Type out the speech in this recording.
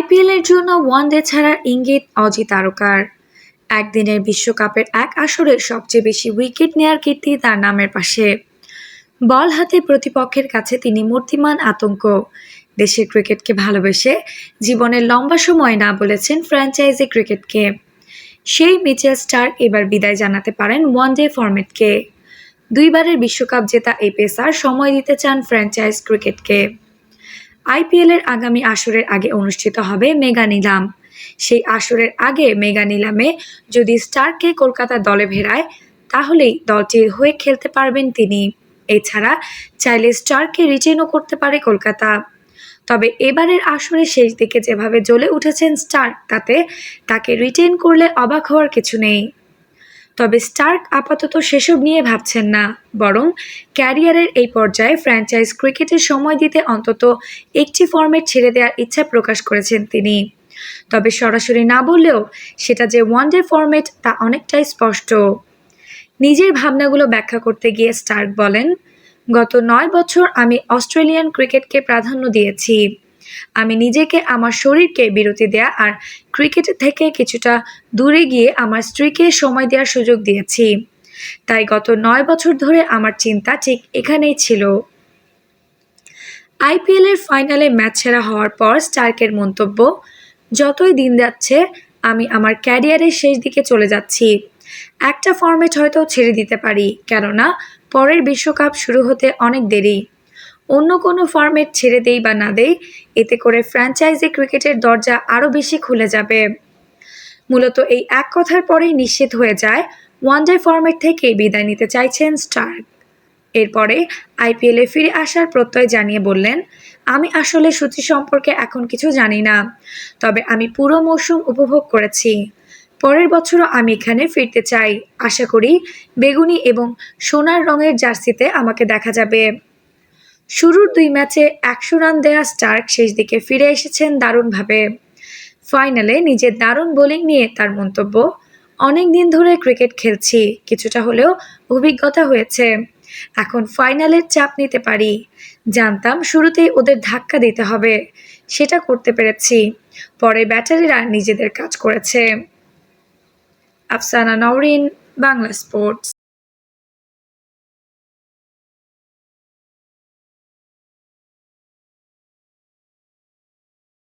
আইপিএলের জন্য ওয়ানডে ছাড়ার ইঙ্গিত অজি তারকার একদিনের বিশ্বকাপের এক আসরে সবচেয়ে বেশি উইকেট নেয়ার কীর্তি তার নামের পাশে। বল হাতে প্রতিপক্ষের কাছে তিনি মূর্তিমান আতঙ্ক। দেশের ক্রিকেটকে ভালোবেসে জীবনের লম্বা সময় না বলেছেন ফ্র্যাঞ্চাইজি ক্রিকেটকে। সেই মিচেল স্টার এবার বিদায় জানাতে পারেন ওয়ানডে ফরম্যাটকে। দুইবারের বিশ্বকাপ জেতা এই পেসার সময় দিতে চান ফ্র্যাঞ্চাইজ ক্রিকেটকে। আইপিএলের আগামী আসরের আগে অনুষ্ঠিত হবে মেগা নিলাম। সেই আসরের আগে মেগা নিলামে যদি স্টারকে কলকাতা দলে ভেড়ায় তাহলেই দলটির হয়ে খেলতে পারবেন তিনি। এছাড়া চাইলে স্টারকে রিটেনও করতে পারে কলকাতা। তবে এবারের আসরে শেষ দিকে যেভাবে জ্বলে উঠেছেন স্টার, তাতে তাকে রিটেন করলে অবাক হওয়ার কিছু নেই। তবে স্টার্ক আপাতত সেসব নিয়ে ভাবছেন না, বরং ক্যারিয়ারের এই পর্যায়ে ফ্র্যাঞ্চাইজ ক্রিকেটে সময় দিতে অন্তত একটি ফর্মেট ছেড়ে দেওয়ার ইচ্ছা প্রকাশ করেছেন তিনি। তবে সরাসরি না বললেও সেটা যে ওয়ানডে ফর্মেট তা অনেকটাই স্পষ্ট। নিজের ভাবনাগুলো ব্যাখ্যা করতে গিয়ে স্টার্ক বলেন, গত নয় বছর আমি অস্ট্রেলিয়ান ক্রিকেটকে প্রাধান্য দিয়েছি। আমি নিজেকে, আমার শরীরকে বিরতি দেয়া আর ক্রিকেট থেকে কিছুটা দূরে গিয়ে আমার স্ত্রীকে সময় দেওয়ার সুযোগ দিয়েছি। তাই গত নয় বছর ধরে আমার চিন্তা ঠিক এখানেই ছিল। আইপিএলের ফাইনালে ম্যাচ সেরা হওয়ার পর স্টার্কের মন্তব্য, যতই দিন যাচ্ছে, আমি আমার ক্যারিয়ারের শেষ দিকে চলে যাচ্ছি। একটা ফর্মেট হয়তো ছেড়ে দিতে পারি, কেননা পরের বিশ্বকাপ শুরু হতে অনেক দেরি। অন্য কোনো ফর্মেট ছেড়ে দেই বা না দেই, এতে করে ফ্র্যাঞ্চাইজি ক্রিকেটের দরজা আরও বেশি খুলে যাবে। মূলত এই এক কথার পরেই নিশ্চিত হয়ে যায়, ওয়ানডে ফর্মেট থেকে বিদায় নিতে চাইছেন স্টার্ক এরপরে আইপিএলে ফিরে আসার প্রত্যয় জানিয়ে বললেন, আমি আসলে সূচি সম্পর্কে এখন কিছু জানি না, তবে আমি পুরো মৌসুম উপভোগ করেছি। পরের বছরও আমি এখানে ফিরতে চাই। আশা করি বেগুনি এবং সোনার রঙের জার্সিতে আমাকে দেখা যাবে। শুরুর দুই ম্যাচে একশো রান দেয়া স্টার্ক শেষ দিকে ফিরে এসেছেন দারুণভাবে। ফাইনালে নিজের দারুণ বোলিং নিয়ে তার মন্তব্য, অনেক দিন ধরে ক্রিকেট খেলছি, কিছুটা হলেও অভিজ্ঞতা হয়েছে। এখন ফাইনালের চাপ নিতে পারি। জানতাম শুরুতেই ওদের ধাক্কা দিতে হবে। সেটা করতে পেরেছি। পরে ব্যাটারিরা নিজেদের কাজ করেছে। আফসানা নওরিন, বাংলা স্পোর্টস।